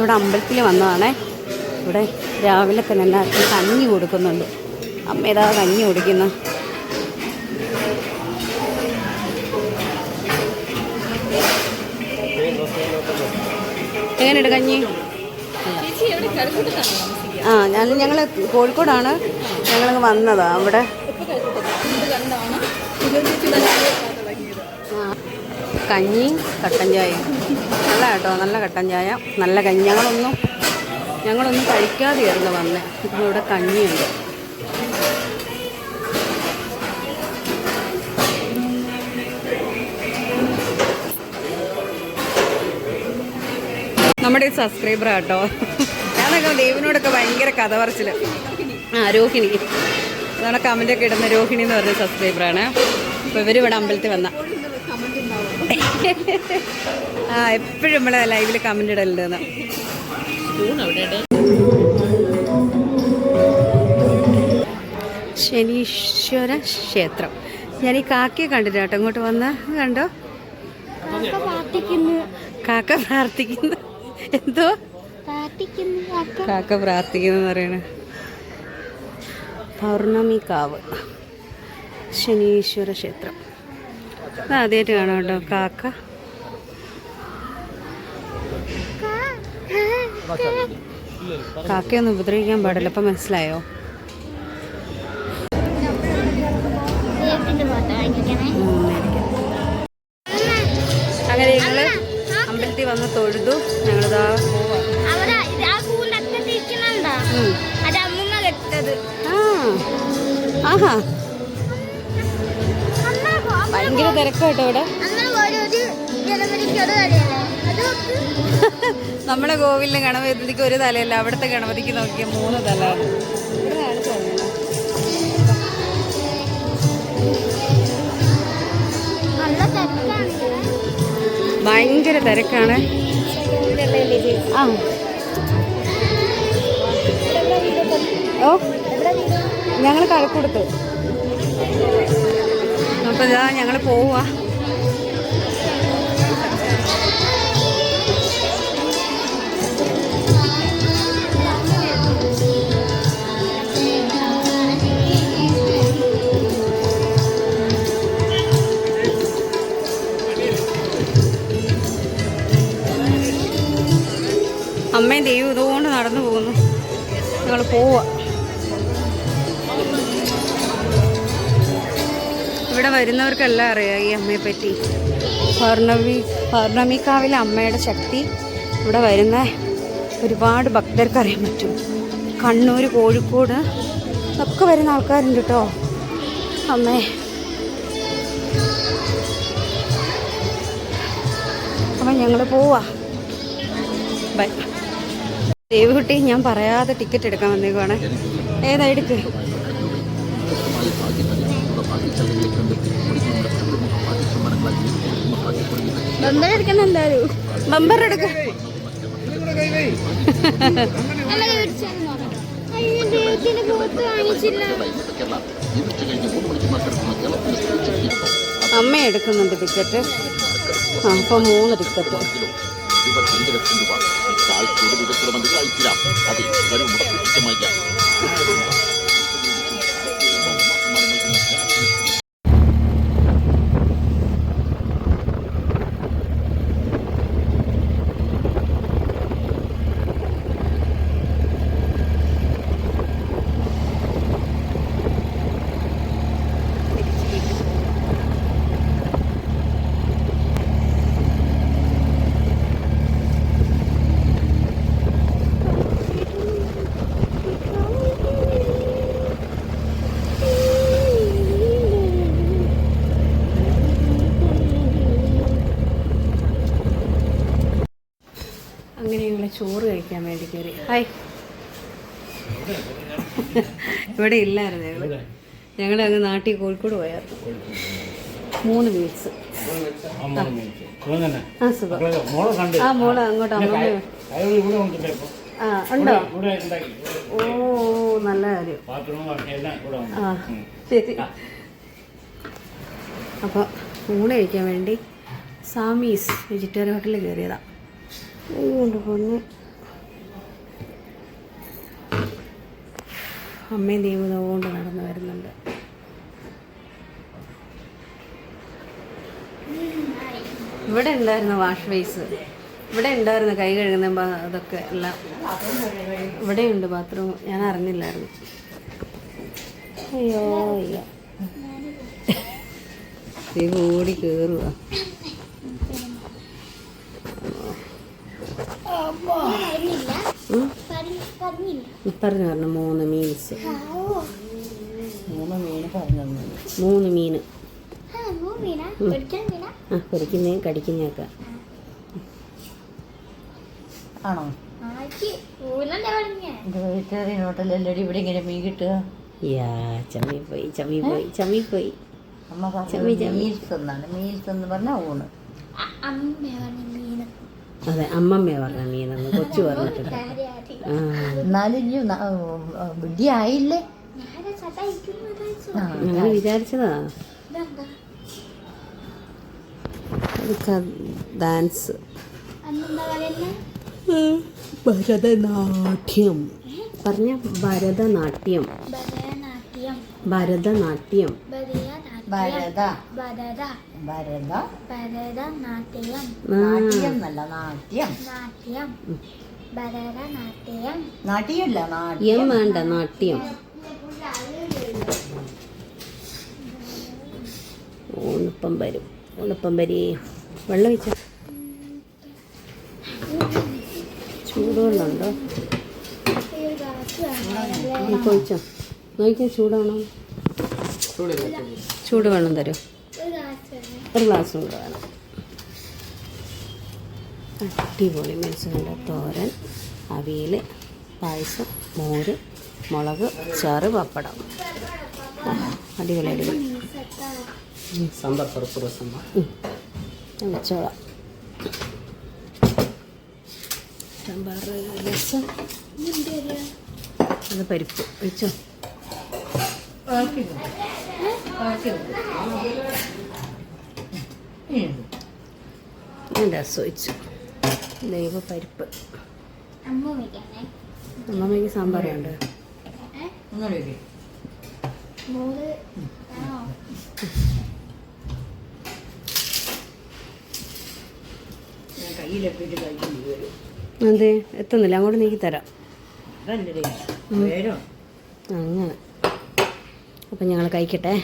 ഞങ്ങളിവിടെ അമ്പലത്തിൽ വന്നതാണേ. ഇവിടെ രാവിലെ തന്നെ എല്ലാവർക്കും കഞ്ഞി കൊടുക്കുന്നുണ്ട്. അമ്മ ഏതാ കഞ്ഞി കുടിക്കുന്നു. എങ്ങനെയുണ്ട് കഞ്ഞി? ആ ഞാൻ ഞങ്ങൾ കോഴിക്കോടാണ്. ഞങ്ങളങ്ങ് വന്നതാണ് അവിടെ. കഞ്ഞി കട്ടൻ ചായ നല്ല കേട്ടോ നല്ല കട്ടൻ ചായ. നല്ല കഞ്ഞി. ഞങ്ങളൊന്നും ഞങ്ങളൊന്നും കഴിക്കാതെയായിരുന്നു വന്നേ. ഇപ്പം ഇവിടെ കഞ്ഞിയുണ്ട്. നമ്മുടെ സബ്സ്ക്രൈബർ കേട്ടോ. ഞാനൊക്കെ ദേവിനോടൊക്കെ ഭയങ്കര കഥ പറച്ചിൽ ആ രോഹിണി. അതാണ് കമന്റൊക്കെ ഇടുന്ന രോഹിണി എന്ന് പറഞ്ഞ സബ്സ്ക്രൈബറാണ് അപ്പോൾ ഇവർ ഇവിടെ അമ്പലത്തിൽ വന്ന. ആ എപ്പോഴും നമ്മളെ ലൈവിൽ കമന്റ് ഇടലുണ്ടെന്ന്. ശനീശ്വര ക്ഷേത്രം. ഞാൻ ഈ കാക്കയെ കേട്ടോ. ഇങ്ങോട്ട് വന്ന കണ്ടോ? കാക്ക പ്രാർത്ഥിക്കുന്നു. എന്തോ? കാക്ക പ്രാർത്ഥിക്കുന്നു പറയണേ. പൗർണമി കാവ്. ശനീശ്വര ക്ഷേത്രം. ആദ്യമായിട്ട് കാണാം കേട്ടോ കാക്ക? കാക്കയൊന്നും ഉപദ്രവിക്കാൻ പാടില്ല. അപ്പം മനസ്സിലായോ. അങ്ങനെ ഞങ്ങൾ അമ്പലത്തിൽ വന്ന് തൊഴുതു. ഞങ്ങളിതാ പോവാ ഭയങ്കര തിരക്കാട്ടോ ഇവിടെ. നമ്മുടെ കോവിലിലെ ഗണപതിക്ക് ഒരു തലയല്ല അവിടുത്തെ ഗണപതിക്ക് നോക്കിയ മൂന്ന് തല. ഭയങ്കര തിരക്കാണ്. ആ. ഓ ഞങ്ങൾ കഴക്കൊടുത്തു അപ്പൊ ഇതാ ഞങ്ങൾ പോവുക അമ്മയും ദൈവം ഇതുകൊണ്ട് നടന്നു പോകുന്നു. ഞങ്ങൾ പോവാ. ഇവിടെ വരുന്നവർക്കെല്ലാം അറിയാം ഈ അമ്മയെ പറ്റി പൗർണമി പൗർണമിക്കാവിലെ അമ്മയുടെ ശക്തി. ഇവിടെ വരുന്ന ഒരുപാട് ഭക്തർക്ക് അറിയാൻ പറ്റും. കണ്ണൂർ കോഴിക്കോട് ഒക്കെ വരുന്ന ആൾക്കാരുണ്ട് കേട്ടോ അമ്മേ. അപ്പം ഞങ്ങൾ പോവാ. ബൈ. ദേവുകുട്ടി ഞാൻ പറയാതെ ടിക്കറ്റ് എടുക്കാൻ വന്നേക്കുവാണ്. ഏതായിട്ട് അമ്മ എടുക്കുന്നുണ്ട് ടിക്കറ്റ്. ആ അപ്പൊ മൂന്ന് ടിക്കറ്റ്. ഇരുപത്തിയഞ്ച് ലക്ഷം രൂപ. കൂടി കൂടുതൽ അയച്ചിരാം അതെ വരും മുടക്ക് കൃത്യമായിരിക്കാം അങ്ങനെ ഞങ്ങൾ ചോറ് കഴിക്കാൻ വേണ്ടി കയറി. ഹായ്. ഇവിടെ ഇല്ലായിരുന്നു ഞങ്ങൾ ഞങ്ങൾ അങ്ങ് നാട്ടിൽ കോഴിക്കോട് പോയായിരുന്നു. മൂന്ന് മീൽസ് ആ സുഖം ആ മോൾ അങ്ങോട്ട് അമ്മ ആ ഉണ്ടോ? ഓ നല്ല കാര്യം. ആ ശരി. അപ്പോൾ ഊണ് കഴിക്കാൻ വേണ്ടി സാമീസ് വെജിറ്റേറിയൻ ഹോട്ടലിൽ കയറിയതാ. ഊണ്ട് പൊന്ന്. അമ്മയും ദൈവം കൊണ്ട് നടന്നു വരുന്നുണ്ട്. ഇവിടെ ഉണ്ടായിരുന്നു വാഷ് ബേസ് ഇവിടെ ഉണ്ടായിരുന്നു കൈ കഴുകുന്ന അതൊക്കെ എല്ലാം ഇവിടെയുണ്ട് ബാത്റൂം ഞാൻ അറിഞ്ഞില്ലായിരുന്നു. അയ്യോ അയ്യോ. ഓടി കയറുക പറഞ്ഞു പറഞ്ഞു മൂന്ന് മീൻസ് മൂന്ന് മീൻ പറഞ്ഞു മൂന്ന് മീൻ. ആ പൊരിക്കുന്നേ കടിക്കുന്നേക്ക ആണോ? വെജിറ്റേറിയൻ ഹോട്ടലല്ലടി ഇവിടെ ഇങ്ങനെ മീൻ കിട്ടുക? യാ ചമ്മി പോയി ചമ്മി പോയി ചമ്മി പോയി. അമ്മ പറഞ്ഞു. മീൽസ് എന്നാണ്. മീൽസ് എന്ന് പറഞ്ഞാൽ ഊണ്. അമ്മ പറഞ്ഞ മീന്. അതെ അമ്മമ്മയെ പറഞ്ഞ മീനെന്ന് കൊച്ചു പറഞ്ഞിട്ടില്ല എന്നാലും ഇനി സദായിക്കുന്നത് ഞങ്ങൾ വിചാരിച്ചതാ. ഡാൻസ്. ഭരതനാട്യം. പറഞ്ഞ ഭരതനാട്യം. ഭരതനാട്യം. ഭരത. ഭരത. ഭരത. ഭരതനാട്യം നാട്യം. നാട്യം എന്നല്ല നാട്യം. നാട്യം. ഭരതനാട്യം നാട്യമല്ല നാട്യം. വേണ്ട നാട്യം. ഓണിപ്പം വരും ഓണിപ്പം വരി. വെള്ളം വെച്ച ചൂടുവെള്ളമുണ്ടോ? കൊഴിച്ചോ നോക്കിയാൽ ചൂടാണോ? ചൂടുവെള്ളം തരും. ഒരു ഗ്ലാസ് കൂടെ വേണം അടിപൊളി മെൻസുകളുടെ തോരൻ അവിയൽ പായസം മോര് മുളക് ചാറ് പപ്പടം. അടിപൊളി അടിപൊളി. സാമ്പാർ രസം ഉം. ഞാൻ വെച്ചോളാം സാമ്പാർ രസം. അത് പരിപ്പ്. വെച്ചോ. രസം വെച്ചു ദൈവ പരിപ്പ്. അമ്മമ്മയ്ക്ക് സാമ്പാർ ഉണ്ട് അതെ എത്തുന്നില്ല. അങ്ങോട്ട് നീക്കി തരാം. അങ്ങനെ. അപ്പം ഞങ്ങൾ കഴിക്കട്ടെ.